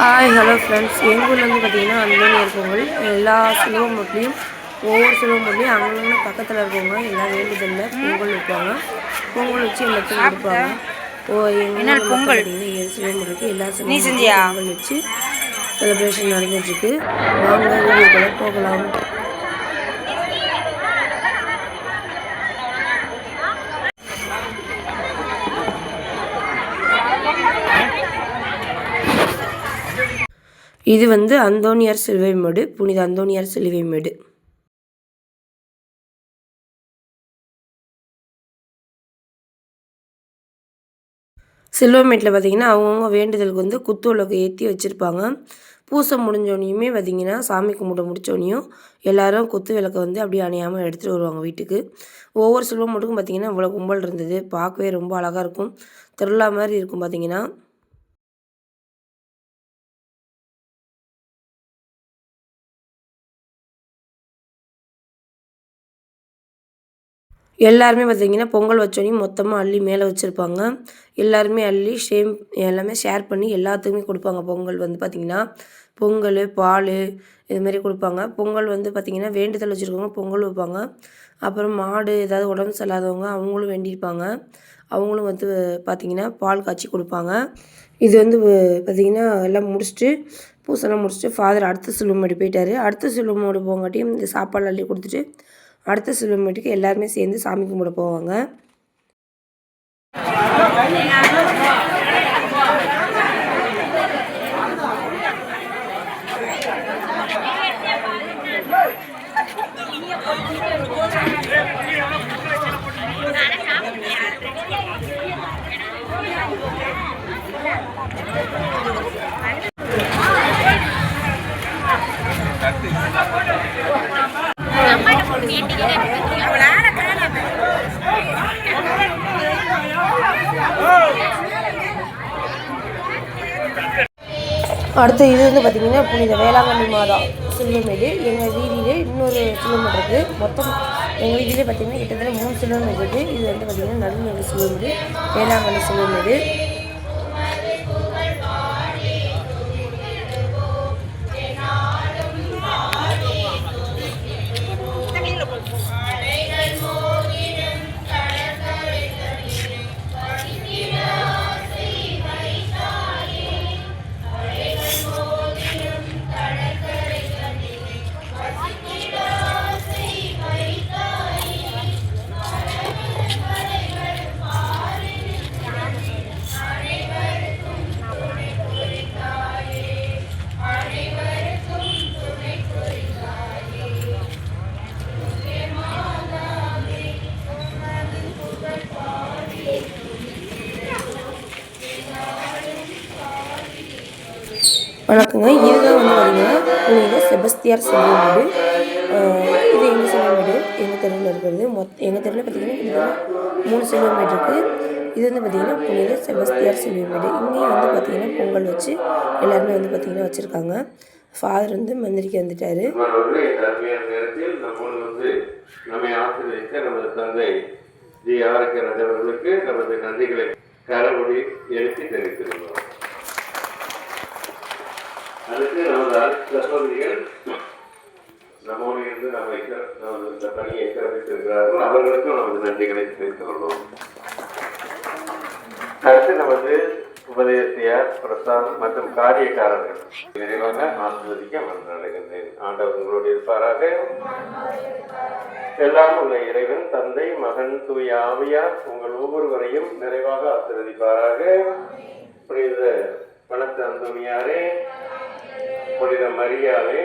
Hi hello friends எங்கள் ஊர்லேருந்து பார்த்தீங்கன்னா அந்தோனியர் பொங்கல் எல்லா சிலுவம்பட்டிலையும் ஒவ்வொரு சிலுவம்பட்டிலையும் அங்கங்கே பக்கத்தில் இருக்கவங்க எல்லாம் வேண்டுதலில் பொங்கல் வைப்பாங்க. பொங்கல் வச்சு எல்லாத்தையும் கொடுப்பாங்க. ஓ எங்கள் பொங்கல்? ஏழு சிலுவம்பட்டிக்கு எல்லா சிலுவம்பட்டியும் பொங்கல் வச்சு செலிப்ரேஷன் நடந்துட்டுருக்கு வாங்க வீடியோக்குள்ளே போகலாம். இது வந்து அந்தோனியார் சிலுவை மேடு புனித அந்தோனியார் சிலுவை மேடு சில்வமேட்டில் பார்த்திங்கன்னா அவங்கவுங்க வேண்டுதலுக்கு வந்து குத்து விளக்கு ஏற்றி வச்சுருப்பாங்க. பூசை முடிஞ்சோடனையுமே பார்த்திங்கன்னா சாமி கும்பிட முடித்தோடனையும் எல்லோரும் குத்து விளக்கை வந்து அப்படியே அணையாமல் எடுத்துகிட்டு வருவாங்க வீட்டுக்கு. ஒவ்வொரு சில்வம் மட்டுக்கும் பார்த்திங்கன்னா இவ்வளோ கும்பல் இருந்தது. பார்க்கவே ரொம்ப அழகாக இருக்கும். திருவிழா மாதிரி இருக்கும் பார்த்திங்கன்னா. எல்லாருமே பார்த்திங்கன்னா பொங்கல் வச்சோடனே மொத்தமாக அள்ளி மேலே வச்சுருப்பாங்க. எல்லாருமே அள்ளி ஷேம் எல்லாமே ஷேர் பண்ணி எல்லாத்துக்குமே கொடுப்பாங்க. பொங்கல் வந்து பார்த்திங்கன்னா பொங்கல் பால் இதுமாரி கொடுப்பாங்க. பொங்கல் வந்து பார்த்திங்கன்னா வேண்டுதல் வச்சுருக்கவங்க பொங்கல் வைப்பாங்க. அப்புறம் மாடு ஏதாவது உடம்பு சரியில்லாதவங்க அவங்களும் வேண்டியிருப்பாங்க. அவங்களும் வந்து பார்த்திங்கன்னா பால் காய்ச்சி கொடுப்பாங்க. இது வந்து பார்த்திங்கன்னா எல்லாம் முடிச்சுட்டு பூசெல்லாம் முடிச்சுட்டு ஃபாதர் அடுத்த சிலுவமேடு போயிட்டார். அடுத்த சிலுவமேடு போங்காட்டியும் இந்த சாப்பாடு அள்ளி கொடுத்துட்டு அடுத்த சிலுவமேட்டுக்கு எல்லாருமே சேர்ந்து சாமி கும்பிட போவாங்க. அடுத்து இது வந்து பார்த்திங்கன்னா புனித வேளாங்கண்ணி மாதா சிலுவமேடு எங்கள் வீதியிலே இன்னொரு சிலுவமேடு இருக்குது மொத்தம் எங்கள் வீதியிலே பார்த்திங்கன்னா கிட்டத்தட்ட மூணு சிலுவமேடு இருக்குது இது வந்து பார்த்திங்கன்னா நடுநிலை சிலுவமேடு வேளாங்கண்ணி சிலுவமேடு வணக்கங்க. இதுதான் வந்து பார்த்தீங்கன்னா புனித செபஸ்தியார் செல்வமேடு இது எங்கள் செல்வமேடு எங்கள் தெருவில் இருக்கிறது. மொத் எங்கள் தெருவில் பார்த்தீங்கன்னா மூணு செல்வமேடு இருக்குது இது வந்து பார்த்திங்கன்னா புனித செபஸ்தியார் செல்வமேடு இங்கேயும் வந்து பார்த்திங்கன்னா பொங்கல் வச்சு எல்லாருமே வந்து பார்த்திங்கன்னா வச்சுருக்காங்க. ஃபாதர் வந்து மந்திரிக்கு வந்துட்டார். நம்மை நமது தந்தை ஜி நமது நன்றிகளை கரவொடி எழுத்தி தெரிவித்திருக்கிறோம். அதுக்கு நமது சகோதரிகள் நம்மோடு இருந்து நம்ம நமது இந்த பணியை சிறப்பித்திருக்கிறார்கள் அவர்களுக்கும் நமது நன்றிகளை தெரிவித்துக் கொள்வோம். அடுத்து நமது உபதேசியார் பிரசாத் மற்றும் காரியக்காரர்கள். நிறைவாக ஆசிர்வதிக்க மன்றாடுகின்றேன் ஆண்டவர் உங்களோடு இருப்பாராக. எல்லாம் உள்ள இறைவன் தந்தை மகன் தூய ஆவியார் உங்கள் ஒவ்வொருவரையும் நிறைவாக ஆசிர்வதிப்பாராக. புனித வனத்து அந்தோனியாரே புனித மரியாதை